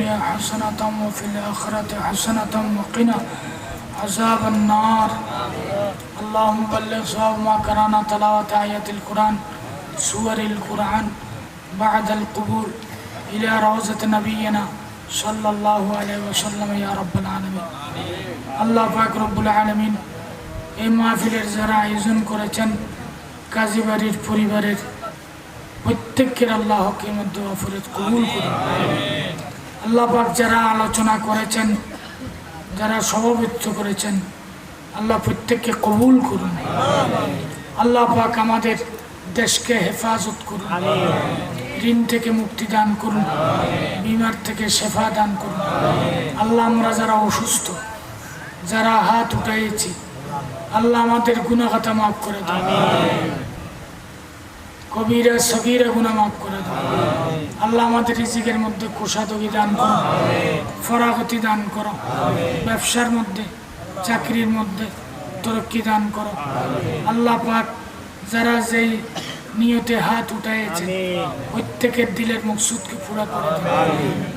الدنيا حسنة وفي الآخرة حسنة وقنا عذاب النار اللهم بلغ صواب ما قرانا تلاوة آيات القرآن سور القرآن بعد القبول إلى روزة نبينا صلى الله عليه وسلم يا رب العالمين আল্লাহ পাক রব্বুল আলমিন এই মাহফিলের যারা আয়োজন করেছেন কাজী বাড়ির পরিবারের প্রত্যেকের আল্লাহ হকের মধ্যে অফরত কবুল করুন আল্লাহ পাক যারা আলোচনা করেছেন, যারা সভাপতিত্ব করেছেন, আল্লাহ প্রত্যেককে কবুল করুন। আল্লাহ পাক আমাদের দেশকে হেফাজত করুন। ঋণ থেকে মুক্তি দান করুন। বিমার থেকে শেফা দান করুন। আল্লাহ আমরা যারা অসুস্থ, যারা হাত উঠাইছি আল্লাহ আমাদের গুণাখাতা মাফ করে দাও। কবিরা সগিরা গুণা মাফ করে দাও। আল্লাহ আমাদের রিজিকের মধ্যে কোষাদগি দান করো। ফরাগতি দান করো। ব্যবসার মধ্যে চাকরির মধ্যে তরক্কি দান করো। আল্লাহ পাক যারা যেই নিয়তে হাত উঠাইছে প্রত্যেকের দিলের মকসুদকে পুরা করে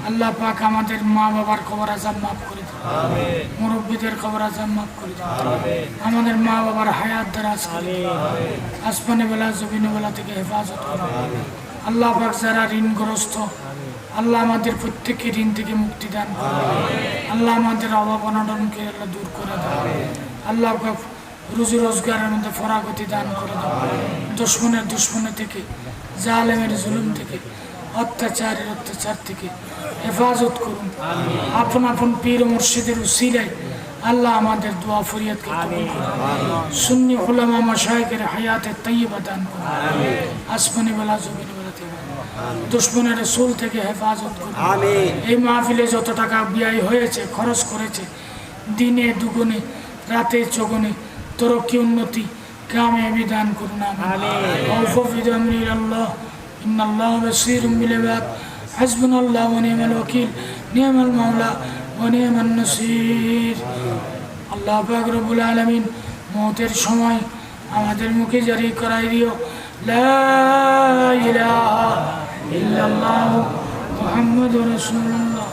আল্লাহ পাক আমাদের মা বাবার খবর আজাব মাফ করে মুরব্বীদের খবর আজাব মাফ করে আমাদের মা বাবার হায়াত করে আসমানে বেলা জমিনে বেলা থেকে হেফাজত করো আল্লাহ পাক যারা ঋণগ্রস্ত আল্লাহ আমাদের প্রত্যেককে ঋণ থেকে মুক্তি দান করো আল্লাহ আমাদের অভাব অনটনকে আল্লাহ দূর করে দাও। আল্লাহ রুজি রোজগারের মধ্যে ফরাগতি দান করে দাও। দুশ্মনের দুশ্মনের থেকে জালেমের জুলুম থেকে অত্যাচারের অত্যাচার থেকে হেফাজত করুন। আপন আপন পীর মুর্শিদের উসিলায় আল্লাহ আমাদের দোয়া ফরিয়াদকে কবুল করুন। সুন্নি উলামা মাশায়েখের হায়াতে তাইয়্যিবা দান করুন। আসমানি বেলা জমিন থেকে। দুশ্মনের রসুল থেকে হেফাজত করুন। এই মাহফিলে যত টাকা ব্যয় হয়েছে খরচ করেছে দিনে দুগুণে রাতে চগুনে তরক্কি উন্নতি কামিয়াবি দান করুন আল্লাহ। ইন্নাল্লাহ বসির ওকিল নিয়মাল মামলা ও নিয়মাল আল্লাহ পাক রবুল আলমিন মৌতের সময় আমাদের মুখে জারি করাই দিও। লা ইলাহা ইল্লাল্লাহ মুহাম্মাদুর রাসূলুল্লাহ।